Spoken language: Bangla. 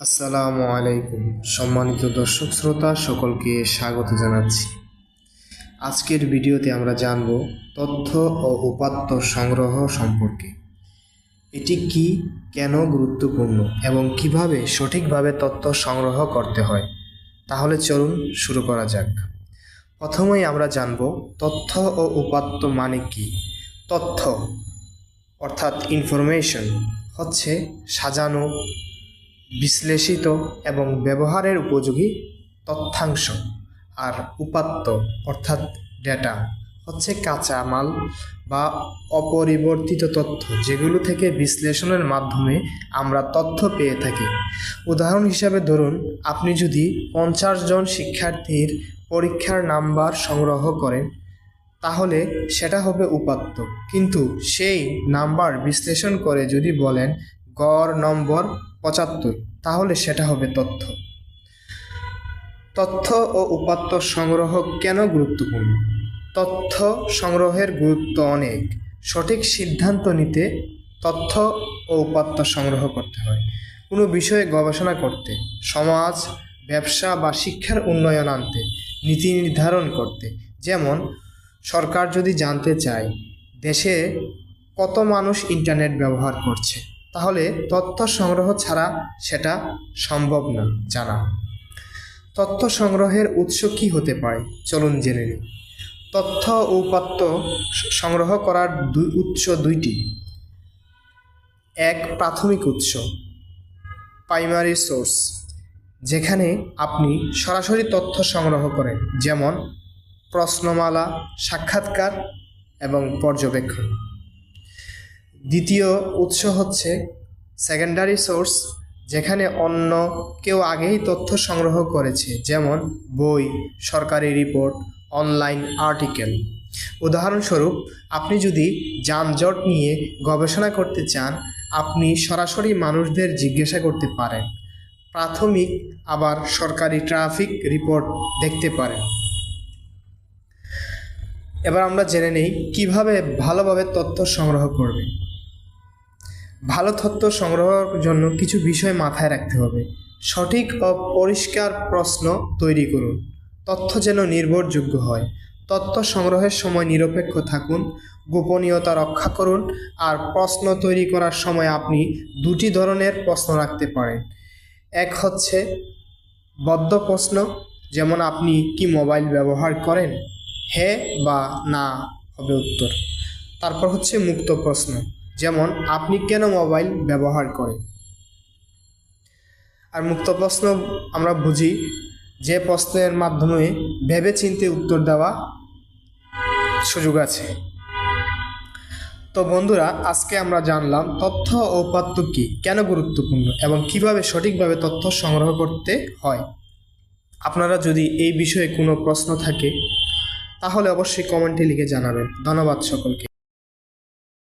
আসসালামু আলাইকুম, সম্মানিত দর্শক শ্রোতা, সকলকে স্বাগত জানাচ্ছি। আজকের ভিডিওতে আমরা জানব তথ্য ও উপাত্ত সংগ্রহ সম্পর্কে। এটি কি, কেন গুরুত্বপূর্ণ এবং কীভাবে সঠিকভাবে তথ্য সংগ্রহ করতে হয়? তাহলে চলুন শুরু করা যাক। প্রথমেই আমরা জানব তথ্য ও উপাত্ত মানে কি? তথ্য, অর্থাৎ ইনফরমেশন হচ্ছে সাজানো বিশ্লেষিত এবং ব্যবহারের উপযোগী তথ্যাংশ আর উপাত্ত, অর্থাৎ ডেটা, হচ্ছে কাঁচা মাল বা অপরিবর্তিত তথ্য যেগুলো থেকে বিশ্লেষণের মাধ্যমে আমরা তথ্য পেয়ে থাকি। উদাহরণ হিসাবে ধরুন, আপনি যদি পঞ্চাশ জন শিক্ষার্থীর পরীক্ষার নাম্বার সংগ্রহ করেন, তাহলে সেটা হবে উপাত্ত। কিন্তু সেই নাম্বার বিশ্লেষণ করে যদি বলেন, গড় নম্বর পঁচাত্তর। তাহলে সেটা হবে তথ্য। তথ্য ও উপাত্ত সংগ্রহ কেন গুরুত্বপূর্ণ? তথ্য সংগ্রহের গুরুত্ব অনেক। সঠিক সিদ্ধান্ত নিতে তথ্য ও উপাত্ত সংগ্রহ করতে হয়। কোনো বিষয়ে গবেষণা করতে, সমাজ, ব্যবসা বা শিক্ষার উন্নয়ন আনতে, নীতি নির্ধারণ করতে। যেমন, সরকার যদি জানতে চায়, দেশে কত মানুষ ইন্টারনেট ব্যবহার করছে? তাহলে তথ্য সংগ্রহ ছাড়া সেটা সম্ভব না, জানা। তথ্য সংগ্রহের উৎস কী হতে পারে? চলুন জেনে নিই। তথ্য ও উপাত্ত সংগ্রহ করার দুই উৎস দুইটি। এক, প্রাথমিক উৎস প্রাইমারি সোর্স যেখানে আপনি সরাসরি তথ্য সংগ্রহ করেন, যেমন প্রশ্নমালা, সাক্ষাৎকার এবং পর্যবেক্ষণ। দ্বিতীয় উৎস হচ্ছে সেকেন্ডারি সোর্স যেখানে অন্য কেউ আগেই তথ্য সংগ্রহ করেছে, যেমন বই, সরকারি রিপোর্ট অনলাইন আর্টিকেল উদাহরণস্বরূপ, আপনি যদি যানজট নিয়ে গবেষণা করতে চান, আপনি সরাসরি মানুষদের জিজ্ঞাসা করতে পারেন। প্রাথমিক, আবার সরকারি ট্রাফিক রিপোর্ট দেখতে পারেন। এবার আমরা জেনে নেই কীভাবে ভালোভাবে তথ্য সংগ্রহ করবেন ভালো তথ্য সংগ্রহের জন্য কিছু বিষয় মাথায় রাখতে হবে। সঠিক ও পরিষ্কার প্রশ্ন তৈরি করুন। তথ্য যেন নির্ভরযোগ্য হয়। তথ্য সংগ্রহের সময় নিরপেক্ষ থাকুন, গোপনীয়তা রক্ষা করুন আর প্রশ্ন তৈরি করার সময় আপনি দুটি ধরনের প্রশ্ন রাখতে পারেন। এক হচ্ছে, বদ্ধ প্রশ্ন, যেমন আপনি কি মোবাইল ব্যবহার করেন? হ্যাঁ বা না হবে উত্তর। তারপর হচ্ছে মুক্ত প্রশ্ন। যেমন, আপনি কেন মোবাইল ব্যবহার করেন? আর মুক্ত প্রশ্ন আমরা বুঝি, যে প্রশ্নের মাধ্যমে ভেবে চিন্তে উত্তর দেওয়া সুযোগ আছে। তো বন্ধুরা, আজকে আমরা জানলাম তথ্য ও উপাত্ত কী, কেন গুরুত্বপূর্ণ এবং কীভাবে সঠিকভাবে তথ্য সংগ্রহ করতে হয়। আপনারা যদি এই বিষয়ে কোনো প্রশ্ন থাকে, তাহলে অবশ্যই কমেন্টে লিখে জানাবেন। ধন্যবাদ সকলকে।